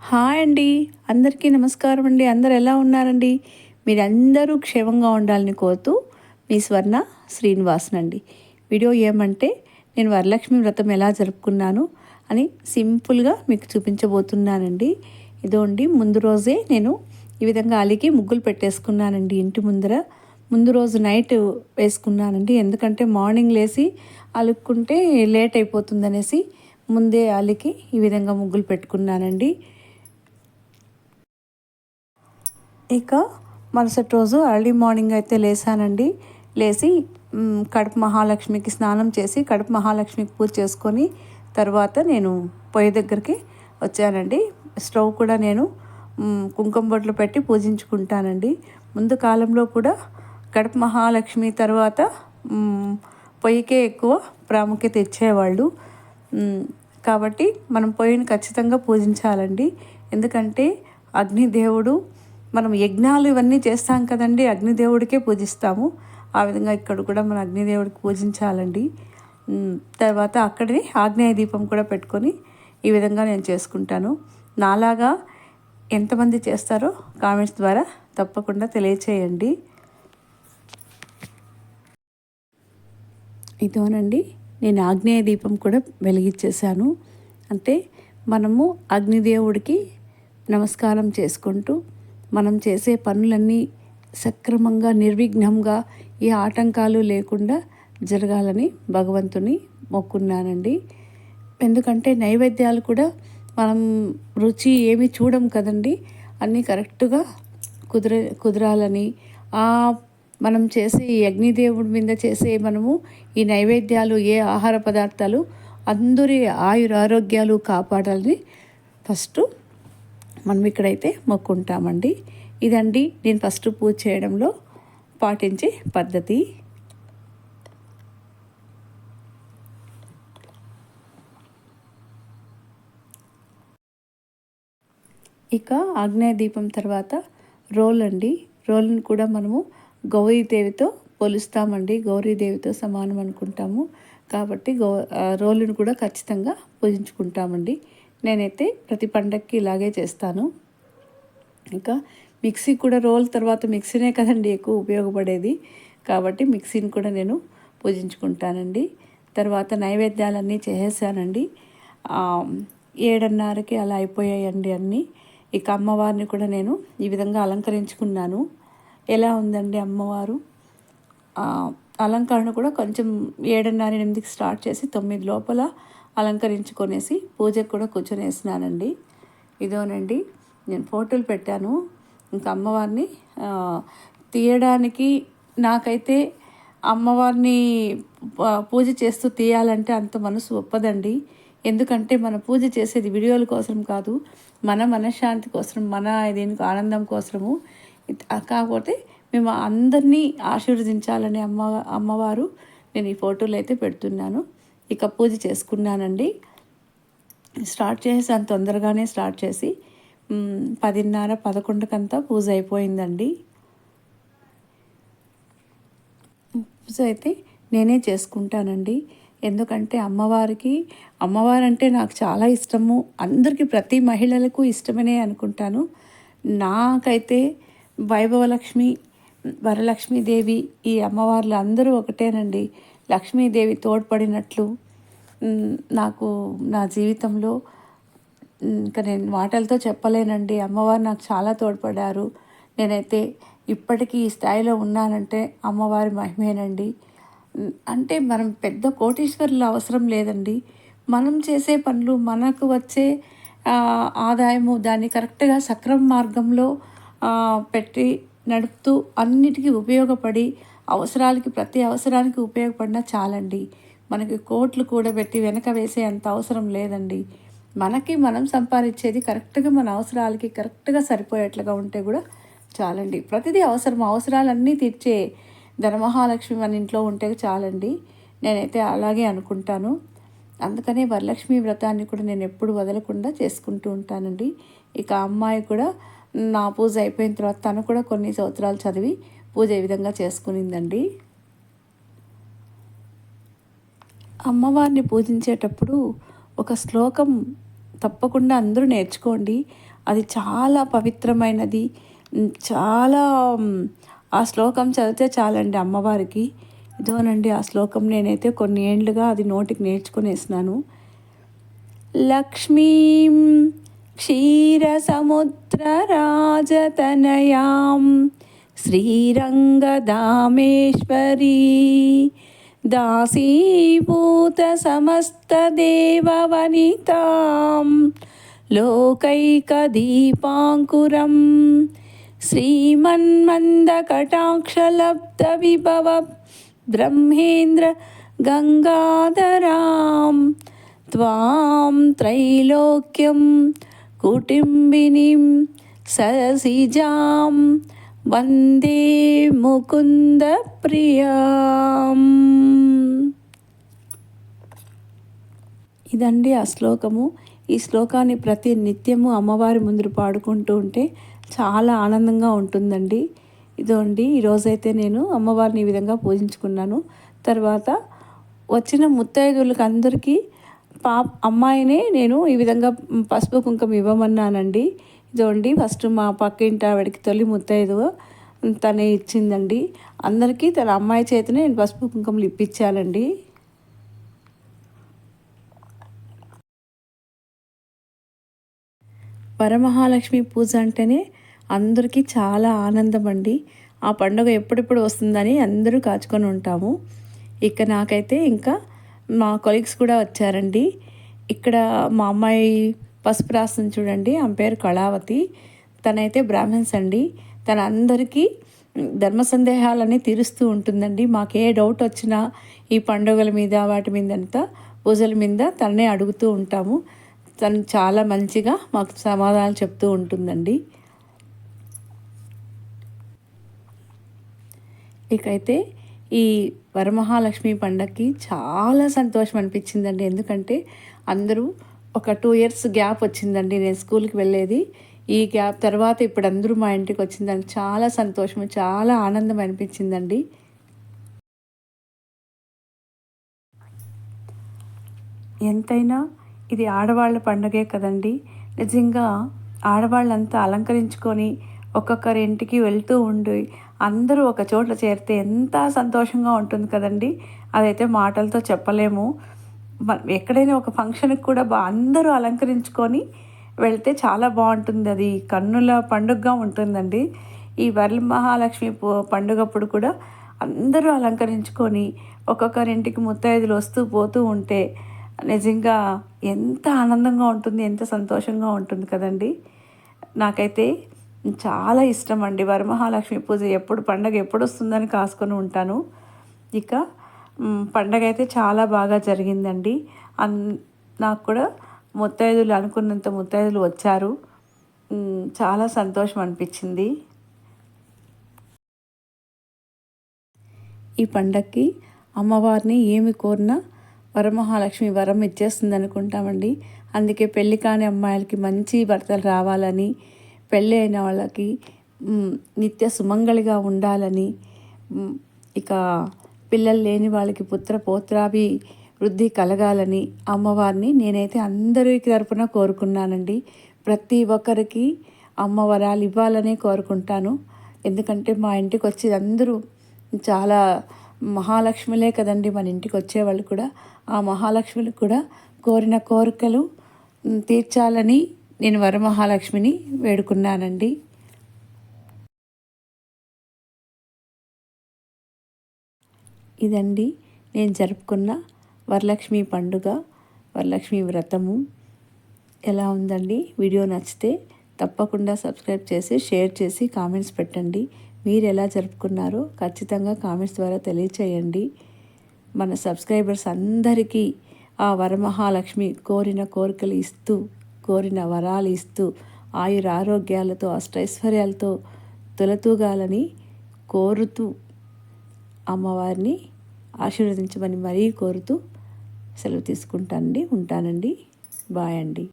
Hi అండి. అందరికీ నమస్కారం అండి. అందరు ఎలా ఉన్నారండి? మీరందరూ క్షేమంగా ఉండాలని కోరుతూ మీ స్వర్ణ శ్రీనివాసన్ అండి. వీడియో ఏమంటే నేను వరలక్ష్మి వ్రతం ఎలా జరుపుకున్నాను అని సింపుల్గా మీకు చూపించబోతున్నానండి. ఇదో అండి ముందు రోజే నేను ఈ విధంగా అలికి ముగ్గులు పెట్టేసుకున్నానండి ఇంటి ముందర. ముందు రోజు నైట్ వేసుకున్నానండి. ఎందుకంటే మార్నింగ్ లేచి అలుక్కుంటే లేట్ అయిపోతుందనేసి ముందే అలికి ఈ విధంగా ముగ్గులు పెట్టుకున్నానండి. ఇక మరుసటి రోజు ఎర్లీ మార్నింగ్ అయితే లేసానండి. లేచి కడుపు మహాలక్ష్మికి స్నానం చేసి కడుపు మహాలక్ష్మికి పూజ చేసుకొని తర్వాత నేను పొయ్యి దగ్గరికి వచ్చానండి. స్టవ్ కూడా నేను కుంకుమ బొట్లు పెట్టి పూజించుకుంటానండి. ముందు కాలంలో కూడా కడప మహాలక్ష్మి తర్వాత పొయ్యికే ఎక్కువ ప్రాముఖ్యత ఇచ్చేవాళ్ళు. కాబట్టి మనం పొయ్యిని ఖచ్చితంగా పూజించాలండి. ఎందుకంటే అగ్నిదేవుడు మనం యజ్ఞాలు ఇవన్నీ చేస్తాం కదండి అగ్నిదేవుడికే పూజిస్తాము. ఆ విధంగా ఇక్కడ కూడా మన అగ్నిదేవుడికి పూజించాలండి. తర్వాత అక్కడే ఆగ్నేయ దీపం కూడా పెట్టుకొని ఈ విధంగా నేను చేసుకుంటాను. నాలాగా ఎంతమంది చేస్తారో కామెంట్స్ ద్వారా తప్పకుండా తెలియచేయండి. ఇదోనండి నేను ఆగ్నేయ దీపం కూడా వెలిగించేశాను. అంటే మనము అగ్నిదేవుడికి నమస్కారం చేసుకుంటూ మనం చేసే పనులన్నీ సక్రమంగా నిర్విఘ్నంగా ఏ ఆటంకాలు లేకుండా జరగాలని భగవంతుని మొక్కున్నానండి. ఎందుకంటే నైవేద్యాలు కూడా మనం రుచి ఏమి చూడం కదండి. అన్నీ కరెక్ట్గా కుదిర కుదరాలని మనం చేసే ఈ అగ్నిదేవుడి మీద చేసే మనము ఈ నైవేద్యాలు ఏ ఆహార పదార్థాలు అందరి ఆయుర ఆరోగ్యాలు కాపాడాలని ఫస్ట్ మనం ఇక్కడైతే మొక్కుంటామండి. ఇదండి నేను ఫస్ట్ పూజ చేయడంలో పాటించే పద్ధతి. ఇక ఆగ్నేయ దీపం తర్వాత రోల్ అండి. రోల్ని కూడా మనము గౌరీదేవితో పోలుస్తామండి. గౌరీదేవితో సమానం అనుకుంటాము. కాబట్టి గౌ రోలును కూడా ఖచ్చితంగా పూజించుకుంటామండి. నేనైతే ప్రతి పండగకి ఇలాగే చేస్తాను. ఇంకా మిక్సీ కూడా రోల్ తర్వాత మిక్సీనే కదండి ఎక్కువ ఉపయోగపడేది. కాబట్టి మిక్సీని కూడా నేను పూజించుకుంటానండి. తర్వాత నైవేద్యాలన్నీ చేసేసానండి. ఏడున్నరకి అలా అయిపోయాయండి అన్నీ. ఇక అమ్మవారిని కూడా నేను ఈ విధంగా అలంకరించుకున్నాను. ఎలా ఉందండి అమ్మవారు? అలంకరణ కూడా కొంచెం ఏడున్నర ఎనిమిదికి స్టార్ట్ చేసి తొమ్మిది లోపల అలంకరించుకొనేసి పూజకు కూడా కూర్చొని వేసినానండి ఇదోనండి నేను ఫోటోలు పెట్టాను. ఇంకా అమ్మవారిని తీయడానికి నాకైతే అమ్మవారిని పూజ చేస్తూ తీయాలంటే అంత మనసు ఒప్పదండి. ఎందుకంటే మన పూజ చేసేది వీడియోల కోసం కాదు మన మనశ్శాంతి కోసం మన దీనికి ఆనందం కోసము కాకపోతే మేము అందరినీ ఆశీర్వదించాలని అమ్మ అమ్మవారు నేను ఈ ఫోటోలు అయితే పెడుతున్నాను. ఇక పూజ చేసుకున్నానండి. స్టార్ట్ చేసి అంత తొందరగానే స్టార్ట్ చేసి పదిన్నర పదకొండుకంతా పూజ అయిపోయిందండి. పూజ అయితే నేనే చేసుకుంటానండి. ఎందుకంటే అమ్మవారికి అమ్మవారు అంటే నాకు చాలా ఇష్టము. అందరికీ ప్రతి మహిళలకు ఇష్టమనే అనుకుంటాను. నాకైతే వైభవలక్ష్మి వరలక్ష్మీదేవి ఈ అమ్మవార్లు అందరూ ఒకటేనండి. లక్ష్మీదేవి తోడ్పడినట్లు నాకు నా జీవితంలో ఇంకా నేను మాటలతో చెప్పలేనండి. అమ్మవారు నాకు చాలా తోడ్పడారు నేనైతే ఇప్పటికీ ఈ స్థాయిలో ఉన్నానంటే అమ్మవారి మహిమేనండి. అంటే మనం పెద్ద కోటీశ్వరులు అవసరం లేదండి. మనం చేసే పనులు మనకు వచ్చే ఆదాయము దాన్ని కరెక్ట్గా సక్రమ మార్గంలో పెట్టి నడుపుతూ అన్నిటికీ ఉపయోగపడి అవసరాలకి ప్రతి అవసరానికి ఉపయోగపడినా చాలండి. మనకి కోట్లు కూడబెట్టి వెనక వేసే అంత అవసరం లేదండి. మనకి మనం సంపాదించేది కరెక్ట్గా మన అవసరాలకి కరెక్ట్గా సరిపోయేట్లుగా ఉంటే కూడా చాలండి. ప్రతిదీ అవసరం. అవసరాలన్నీ తీర్చే ధనమహాలక్ష్మి మన ఇంట్లో ఉంటే చాలండి. నేనైతే అలాగే అనుకుంటాను. అందుకనే వరలక్ష్మి వ్రతాన్ని కూడా నేను ఎప్పుడు వదలకుండా చేసుకుంటూ ఉంటానండి. ఇక అమ్మాయి కూడా నా పూజ అయిపోయిన తర్వాత తను కూడా కొన్ని సంవత్సరాలు చదివి పూజ ఈ విధంగా చేసుకునిందండి? అమ్మవారిని పూజించేటప్పుడు ఒక శ్లోకం తప్పకుండా అందరూ నేర్చుకోండి. అది చాలా పవిత్రమైనది. చాలా ఆ శ్లోకం చదివితే చాలండి అమ్మవారికి. ఇదోనండి ఆ శ్లోకం నేనైతే కొన్ని ఏండ్లుగా అది నోటికి నేర్చుకునేసినాను. లక్ష్మీం రాజతనయాం श्रीरङ्गधामेश्वरी दासीभूतसमस्तदेववनितां लोकैकदीपाङ्कुरं श्रीमन्मन्दकटाक्षलब्धविभव ब्रह्मेन्द्र गङ्गाधरां त्वां त्रैलोक्यं कुटिम्बिनीं ससिजां వందే ముకుంద ప్రియాం. ఇదండి ఆ శ్లోకము. ఈ శ్లోకాన్ని ప్రతి నిత్యము అమ్మవారి ముందు పాడుకుంటూ ఉంటే చాలా ఆనందంగా ఉంటుందండి. ఇదండి ఈరోజైతే నేను అమ్మవారిని ఈ విధంగా పూజించుకున్నాను. తర్వాత వచ్చిన ముత్తైదులకు అందరికీ పా అమ్మాయినే నేను ఈ విధంగా పసుపు కుంకుమ ఇవ్వమన్నానండి. ఇదండి ఫస్ట్ మా పక్కింటి ఆవిడకి తొలి ముత్తైదు తనే ఇచ్చిందండి. అందరికీ తన అమ్మాయి చేతనే నేను పసుపు కుంకుమలు ఇప్పించాలండి వరమహాలక్ష్మి పూజ అంటేనే అందరికీ చాలా ఆనందం అండి ఆ పండుగ ఎప్పుడెప్పుడు వస్తుందని అందరూ కాచుకొని ఉంటాము. ఇక నాకైతే ఇంకా మా కొలీగ్స్ కూడా వచ్చారండి. ఇక్కడ మా అమ్మాయి పసుపు రాస్తుంది చూడండి ఆమె పేరు కళావతి. తనైతే బ్రాహ్మిన్స్ అండి. తన అందరికీ ధర్మ సందేహాలన్నీ తీరుస్తూ ఉంటుందండి. మాకు ఏ డౌట్ వచ్చినా ఈ పండుగల మీద వాటి మీద అంతా పూజల మీద తననే అడుగుతూ ఉంటాము. తను చాలా మంచిగా మాకు సమాధానాలు చెప్తూ ఉంటుందండి. ఇకైతే ఈ వరమహాలక్ష్మి పండగకి చాలా సంతోషం అనిపించిందండి. ఎందుకంటే అందరూ ఒక టూ ఇయర్స్ గ్యాప్ వచ్చిందండి నేను స్కూల్కి వెళ్ళేది. ఈ గ్యాప్ తర్వాత ఇప్పుడు అందరూ మా ఇంటికి వచ్చిందని చాలా సంతోషం చాలా ఆనందం అనిపించిందండి. ఎంతైనా ఇది ఆడవాళ్ళ పండగే కదండి. నిజంగా ఆడవాళ్ళంతా అలంకరించుకొని ఒక్కొక్కరి ఇంటికి వెళ్తూ ఉండి అందరూ ఒక చోట్ల చేరితే ఎంత సంతోషంగా ఉంటుంది కదండి. అదైతే మాటలతో చెప్పలేము. ఎక్కడైనా ఒక ఫంక్షన్కి కూడా బా అందరూ అలంకరించుకొని వెళ్తే చాలా బాగుంటుంది. అది కన్నుల పండుగగా ఉంటుందండి. ఈ వరల మహాలక్ష్మి పండుగప్పుడు కూడా అందరూ అలంకరించుకొని ఒక్కొక్కరింటికి ముత్తైదులు వస్తూ పోతూ ఉంటే నిజంగా ఎంత ఆనందంగా ఉంటుంది ఎంత సంతోషంగా ఉంటుంది కదండి. నాకైతే చాలా ఇష్టం అండి వరమహాలక్ష్మి పూజ ఎప్పుడు పండగ ఎప్పుడు వస్తుందని కాసుకొని ఉంటాను. ఇక పండగ అయితే చాలా బాగా జరిగిందండి. అన్ నాకు కూడా ముత్తైదులు అనుకున్నంత ముత్తైదులు వచ్చారు. చాలా సంతోషం అనిపించింది. ఈ పండక్కి అమ్మవారిని ఏమి కోరినా వరమహాలక్ష్మి వరం ఇచ్చేస్తుంది అనుకుంటామండి. అందుకే పెళ్ళి కాని అమ్మాయిలకి మంచి భర్తలు రావాలని పెళ్ళి అయిన వాళ్ళకి నిత్య సుమంగళిగా ఉండాలని ఇక పిల్లలు లేని వాళ్ళకి పుత్ర పోత్రాభి వృద్ధి కలగాలని అమ్మవారిని నేనైతే అందరికి తరపున కోరుకున్నానండి. ప్రతి ఒక్కరికి అమ్మవరాలు ఇవ్వాలనే కోరుకుంటాను. ఎందుకంటే మా ఇంటికి వచ్చి అందరూ చాలా మహాలక్ష్మిలే కదండి మన ఇంటికి వచ్చేవాళ్ళు కూడా. ఆ మహాలక్ష్మిలకు కూడా కోరిన కోరికలు తీర్చాలని నేను వరమహాలక్ష్మిని వేడుకున్నానండి. ఇదండి. నేను జరుపుకున్న వరలక్ష్మి పండుగ వరలక్ష్మి వ్రతము. ఎలా ఉందండి? వీడియో నచ్చితే తప్పకుండా సబ్స్క్రైబ్ చేసి షేర్ చేసి కామెంట్స్ పెట్టండి. మీరు ఎలా జరుపుకున్నారో ఖచ్చితంగా కామెంట్స్ ద్వారా తెలియచేయండి. మన సబ్స్క్రైబర్స్ అందరికీ ఆ వరమహాలక్ష్మి కోరిన కోరికలు ఇస్తూ కోరిన వరాలు ఇస్తూ ఆయుర ఆరోగ్యాలతో అష్టైశ్వర్యాలతో తొలతూగాలని కోరుతూ అమ్మవారిని ఆశీర్వదించమని మరీ కోరుతూ సెలవు తీసుకుంటానండి ఉంటానండి. బాయ్ అండి.